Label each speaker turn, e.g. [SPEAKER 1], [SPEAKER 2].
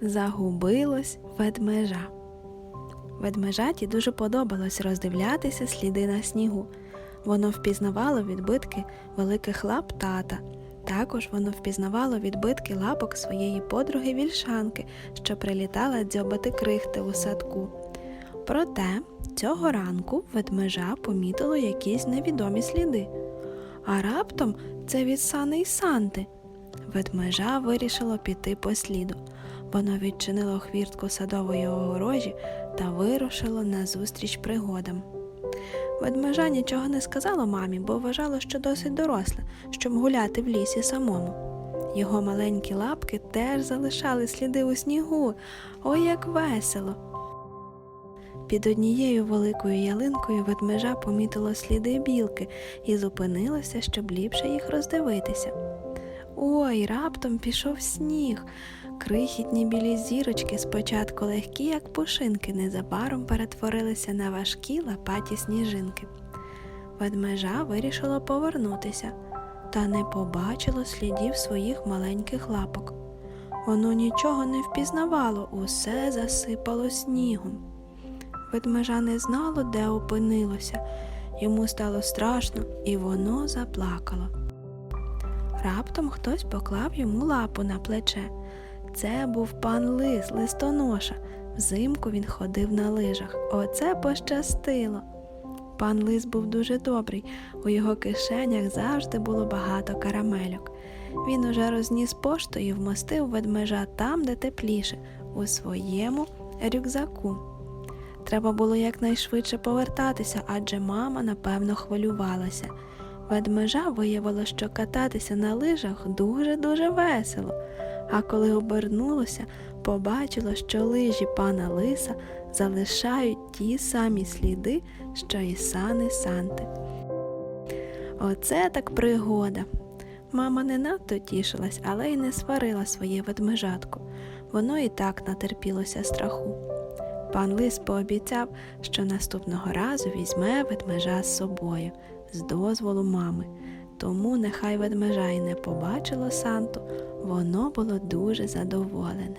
[SPEAKER 1] Загубилось ведмежа. Ведмежаті дуже подобалось роздивлятися сліди на снігу. Воно впізнавало відбитки великих лап тата. Також воно впізнавало відбитки лапок своєї подруги вільшанки, що прилітала дзьобати крихти у садку. Проте цього ранку ведмежа помітило якісь невідомі сліди. А раптом це від сани й санти. Ведмежа вирішило піти по сліду. Воно відчинило хвіртку садової огорожі та вирушило назустріч пригодам. Ведмежа нічого не сказало мамі, бо вважало, що досить доросле, щоб гуляти в лісі самому. Його маленькі лапки теж залишали сліди у снігу. Ой, як весело! Під однією великою ялинкою ведмежа помітило сліди білки і зупинилося, щоб ліпше їх роздивитися. Ой, раптом пішов сніг. Крихітні білі зірочки, спочатку легкі, як пушинки, незабаром перетворилися на важкі лапаті сніжинки. Ведмежа вирішило повернутися, та не побачило слідів своїх маленьких лапок. Воно нічого не впізнавало, усе засипало снігом. Ведмежа не знало, де опинилося. Йому стало страшно, і воно заплакало. Раптом хтось поклав йому лапу на плече. Це був пан Лис, листоноша. Взимку він ходив на лижах. Оце пощастило. Пан Лис був дуже добрий. У його кишенях завжди було багато карамельок. Він уже розніс пошту і вмостив ведмежа там, де тепліше, у своєму рюкзаку. Треба було якнайшвидше повертатися, адже мама, напевно, хвилювалася. Ведмежа виявило, що кататися на лижах дуже-дуже весело, а коли обернулося, побачило, що лижі пана лиса залишають ті самі сліди, що і сани Санти. Оце так пригода. Мама не надто тішилась, але й не сварила своє ведмежатко. Воно і так натерпілося страху. Пан лис пообіцяв, що наступного разу візьме ведмежа з собою з дозволу мами. Тому нехай ведмежа й не побачило Санту, воно було дуже задоволене.